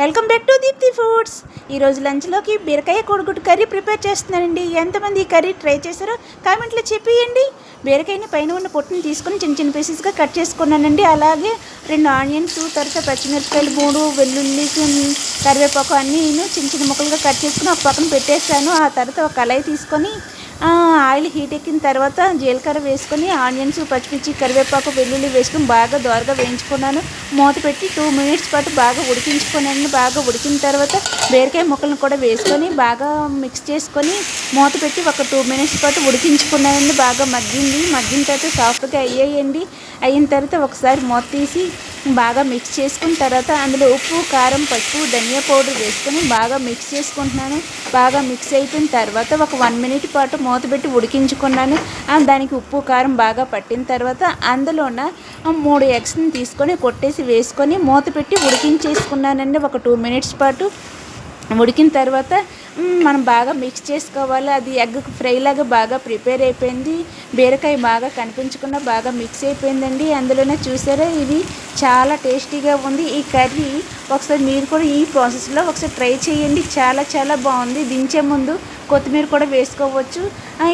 Welcome back to Deepti Foods. ఈరోజు లంచ్లోకి బీరకాయ కోడిగుడ్డు కర్రీ ప్రిపేర్ చేస్తున్నానండి ఎంతమంది ఈ కర్రీ ట్రై చేశారో కామెంట్లో చెప్పేయండి. బీరకాయని పైన ఉన్న పొట్టుని తీసుకొని చిన్న చిన్న పీసెస్గా కట్ చేసుకున్నానండి. అలాగే రెండు ఆనియన్స్ తర్వాత పచ్చిమిరపకాయలు మూడు వెల్లుల్లి కరివేపాకు అన్నీ చిన్న చిన్న ముక్కలుగా కట్ చేసుకుని ఒక పక్కన పెట్టేసాను ఆ తర్వాత ఒక కళాయి తీసుకొని ఆయిల్ హీట్ ఎక్కిన తర్వాత జీలకర్ర వేసుకొని ఆనియన్స్ పచ్చిమిర్చి కరివేపాకు వెల్లుల్లి వేసుకొని బాగా దోరగా వేయించుకున్నాను. మూత పెట్టి టూ మినిట్స్ పాటు బాగా ఉడికించుకున్నాను. బాగా ఉడికిన తర్వాత బీరకాయ ముక్కలను కూడా వేసుకొని బాగా మిక్స్ చేసుకొని మూత పెట్టి ఒక టూ మినిట్స్ పాటు ఉడికించుకున్నానండి. బాగా మగ్గింది. మగ్గిన తర్వాత సాఫ్ట్గా అయ్యాయండి. అయిన తర్వాత ఒకసారి మూత తీసి బాగా మిక్స్ చేసుకున్న తర్వాత అందులో ఉప్పు కారం పసుపు ధనియా పౌడర్ వేసుకొని బాగా మిక్స్ చేసుకుంటున్నాను. బాగా మిక్స్ అయిపోయిన తర్వాత ఒక వన్ మినిట్ పాటు మూత పెట్టి ఉడికించుకున్నాను. దానికి ఉప్పు కారం బాగా పట్టిన తర్వాత అందులోన మూడు ఎగ్స్ని తీసుకొని కొట్టేసి వేసుకొని మూత పెట్టి ఉడికించేసుకున్నానండి. ఒక టూ మినిట్స్ పాటు ఉడికిన తర్వాత మనం బాగా మిక్స్ చేసుకోవాలి. అది ఎగ్ ఫ్రై లాగా బాగా ప్రిపేర్ అయిపోయింది. బీరకాయ బాగా కనిపించకుండా బాగా మిక్స్ అయిపోయిందండి. అందులోనే చూసారా? ఇది చాలా టేస్టీగా ఉంది. ఈ కర్రీ ఒకసారి మీరు కూడా ఈ ప్రాసెస్లో ఒకసారి ట్రై చేయండి. చాలా చాలా బాగుంది. దించే ముందు కొత్తిమీర కూడా వేసుకోవచ్చు.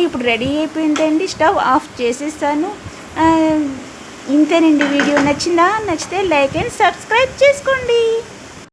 ఇప్పుడు రెడీ అయిపోయిందండి. స్టవ్ ఆఫ్ చేసేసాను. ఇంతేనండి. వీడియో నచ్చిందా? నచ్చితే లైక్ అండ్ సబ్స్క్రైబ్ చేసుకోండి.